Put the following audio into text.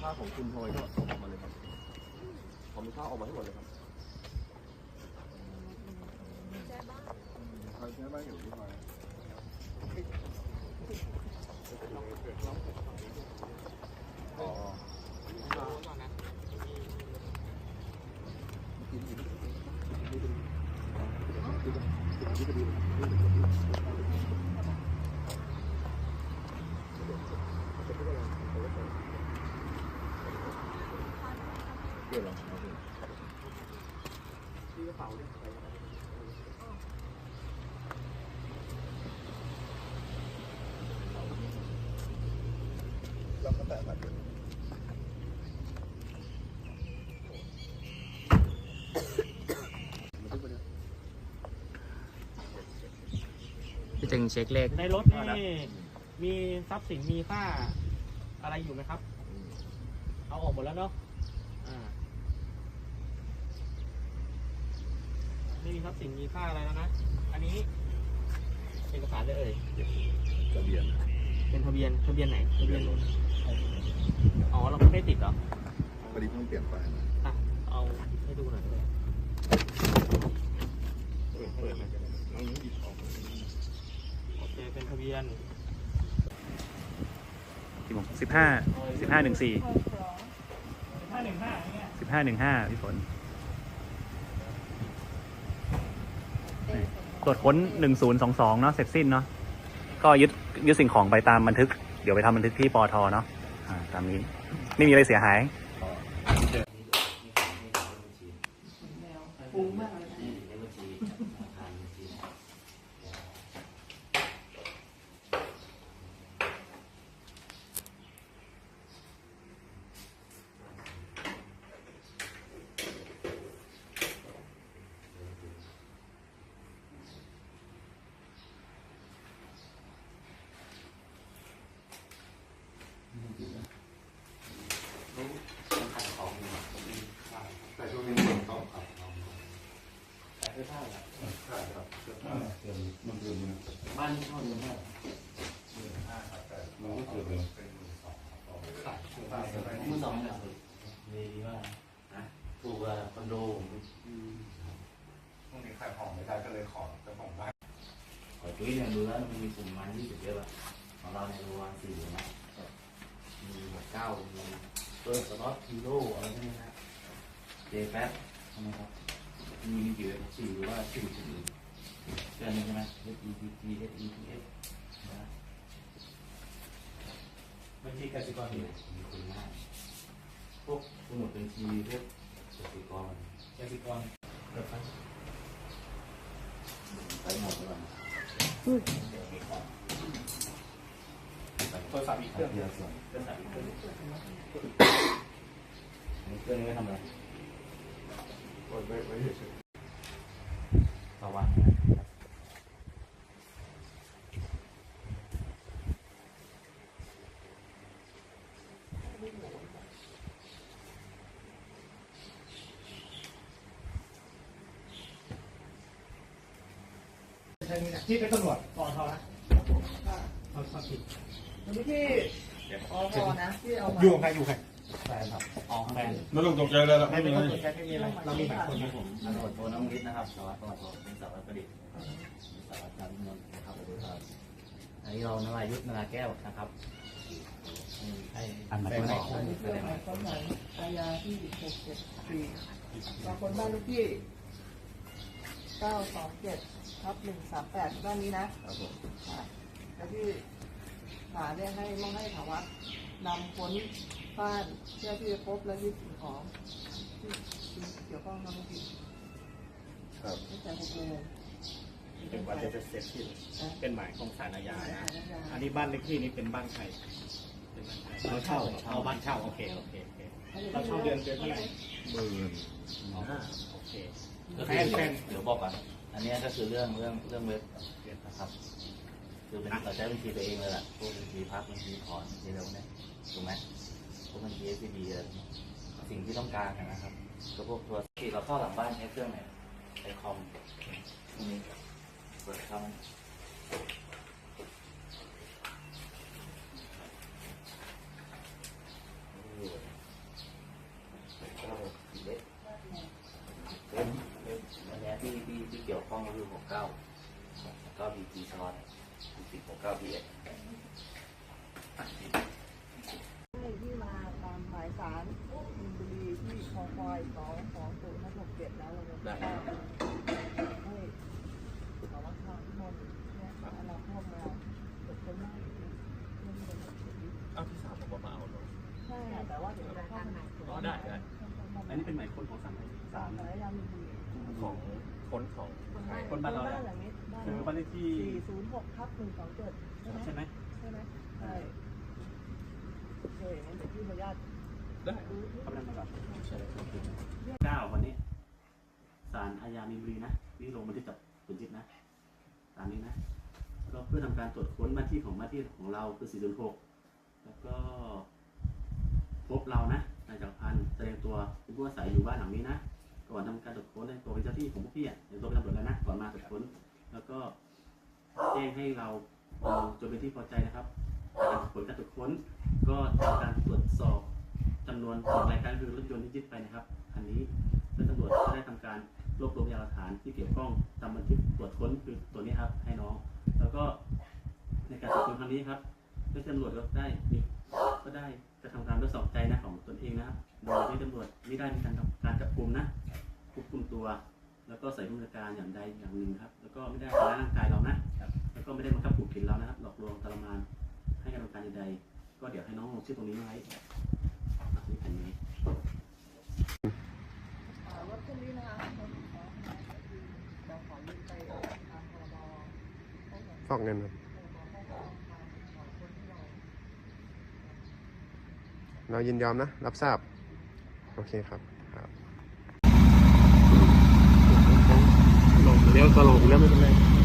ข้าของคุณพลอยก็ส่งออกมาเลยครับคอมมูลค่าออกมาให้หมดเลยครับใครใช้บ้านอยู่ที่ไหนอ๋อ เดี๋ยวเราเอาไปเราก็แตะบัตรเลยพี่จึงเช็คเลขในรถนี่มีทรัพย์สินมีค่าอะไรอยู่ไหมครับ เอาออกหมดแล้วเนาะอ่า ไม่มีทรัพย์สินมีค่าอะไรแล้วนะ อันนี้เอกสารเลยเอ่ยทะเบียนเป็นทะเบียนทะเบียนไหนทะเบียนรถอ๋อเราไม่ได้ติดเหรอพอดีเพิ่งเปลี่ยนไปอะเอาให้ดูหน่อยได้ไหมเปิดเปิดอะไรกันน้องหยิบออกโอเคเป็นทะเบียนกี่โมงสิบห้าสิบห้าหนึ่งสี่ห้าหนึ่งห้าเนี่ยสิบห้าหนึ่งห้าพี่ฝน ตรวจค้นหนึ่งศูนย์สองสองเนาะเสร็จสิ้นเนาะก็ยึดยึดสิ่งของไปตามบันทึก เดี๋ยวไปทำบันทึกที่ปอทเนาะอ่าตามนี้ ไม่มีอะไรเสียหาย แต่ช่วงนี้มันต้องขับ ใช่ครับเดือนมันเดือนนึงบ้านเช่าเดือนห้ามันก็เกิดเลยมือสองเนี่ยดีมากนะถูกกว่าคอนโดผมช่วงนี้ขายของไม่ได้ก็เลยขอเจ้าของบ้านขอจุ้ยเนี่ยดูแล้วมันมีกลุ่มมันที่สุดเยอะอะของเราเนี่ยประมาณสี่นะมีหมวดเก้ามีเปิดสล็อตฮีโร่อะไรพวกนี้นะเจแป๊บใช่ไหมครับ มีกี่เว็บสี่หรือว่าสี่จุดอื่นเดือนนึงใช่ไหม H E P T H E P S นะบัญชีกสิกรก็อมียู่มีคุณมากพวกสมุดบัญชีพวกกสิกรกสิกรเปิดไฟไปหมดแล้วโทรศัพท์อีกเครื่องเดียวส่วนโทรศัพท์อีกเครื่องนี้เครื่องนี้ไม่ทำอะไร ไว้ไว้ไว้เฉยระวังนะที่เป็นตำรวจปอทนะเขาเขาผิดวันนี้ที่อพนะที่เอามาอยู่กับใครอยู่ใครแฟนครับ อ๋อแฟนไม่ต้องตกใจเลยหรอกไม่เป็นคนตรวจแค่ไม่มีอะไรเรามีหมายคนนี่นะผมตำรวจโทน้องฤทธิ์นะครับสารวัตรตำรวจโทเป็นสารวัตรประดิษฐ์เป็นสารวัตรการเงินนะครับไปดูครับอันนี้เรานรายุทธนาราแก้วนะครับให้อันไหนแฟนบอกอันนี้แสเรื่องดงหมายความหมายอาญาที่หกเจ็ดสี่บางคนบ้านเลขที่เก้าสองเจ็ดทับหนึ่งสามแปดด้านนี้นะครับผมอะแล้วที่ศาลเนี่ยให้มองให้ถาวัด นำค้นบ้านเพื่อที่จะพบและยึดสิ่งของที่เกี่ยวข้องทางผิดครับตั้งแต่หกโมงเป็นวันจะเสร็จสิ้นนะเป็นหมายของศาลอาญานะอาญาอันนี้บ้านเลขที่นี้เป็นบ้านใครเป็นบ้านใครเราเช่าเอาบ้านเช่าโอเคโอเคโอเคเราเช่าเดือนเดือนเท่าไหร่หมื่นห้าโอเคก็แฟคือนแฟนเดี๋ยวบอกก่อนอันนี้ก็คือเรื่องเรื่องเรื่องเว็บนะครับ คือเป็นเราใช้บัญชีตัวเองเลยแหละพวกบัญชีพักบัญชีถอนบัญชีอะไรพวเนี่ยถูกไหมพวกบัญชีเอสบีอะไรสิ่งที่ต้องการนะครับก็พวกตัวที่เราเข้าหลังบ้านใช้เครื่องไหนไอคอมตรงนี้เปิดคอมเล่นเล่นอันนี้ที่ที่ที่เกี่ยวข้องก็คือหกเก้าหกเก้าบีจีชอต สิบหกเก้าพีเอ็ดให้ที่มาตามหมายสารมินบุรีที่คอควายสองสองศูนย์ห้าหกเจ็ดแล้วเราจะให้สารวัตรทางที่มนเนี่ยเอาเราเข้ามาตรวจค้นได้เรื่องเป็นแบบนี้เอาที่สามผมมาเอาเนาะใช่แต่ว่าเดี๋ยวเราเข้ามาอ๋อได้ได้อันนี้เป็นหมายคนของสามสามสารยามินบุรีของ คนของใครคนบ้านเราบ้าเนี่ยนหลังนี้บ้านคือบ้านเลขที่สี่ศูนย์หกทับหนึ่งสองเจ็ดใช่ไหมใช่ไหมใช่ไหมใช่โอเคงั้นเดี๋ยวพี่ขออนุญาตได้ดูที่กำลังประกาศเก้าวันนี้ศาลอาญามีนบุรีนะนี่ลงบันทึกจับคุณจิตนะตามนี้นะก็เพื่อทำการตรวจค้นบ้านที่ของบ้านที่ของเราคือ406แล้วก็พบเรานะนายจักรพันธ์แสดงตัวเป็นผู้อาศัยอยู่บ้านหลังนี้นะ ก่อนทำการตรวจค้นในตัวเป็นเจ้าที่ของพวกพี่อะในตัวเป็นตำรวจแล้วนะก่อนมาตรวจค้น แล้วก็แจ้งให้เราดูจนเป็นที่พอใจนะครับการผลการตรวจค้น ก็ทำการตรวจสอบจำนวนของรายการคือรถยนต์ที่ยึดไปนะครับอันนี้เจ้าตำรวจก็ได้ทำการรวบรวมพยานหลักฐานที่เกี่ยวข้องตามบันทึกตรวจค้นคือตัวนี้ครับให้น้อง แล้วก็ในการตรวจค้นครั้งนี้ครับเจ้าตำรวจก็ได้มีก็ได้กระทำการทดสอบใจนะของตนเองนะครับ โดยที่ตำรวจไม่ได้มีการทำการจับกลุ่มนะ ควบคุมตัว แล้วก็ใส่เครื่องมือการอย่างใดอย่างหนึ่งครับ แล้วก็ไม่ได้ทำร้ายร่างกายเรานะแล้วก็ไม่ได้บังคับขู่เข็นเรานะครับหลอกลวงทรมานให้กำลังการใดๆก็เดี๋ยวให้น้องลงชื่อตรงนี้ไว้อะนี่แผ่นนี้อ่ารถคันนี้นะคะรถของเขานะคะก็คือเราขอยืมไปทางพรบให้กับฟอกเงินครับพรบให้กับทางของคนที่เราเรายินยอมนะ รับทราบ โอเคครับ ครับลง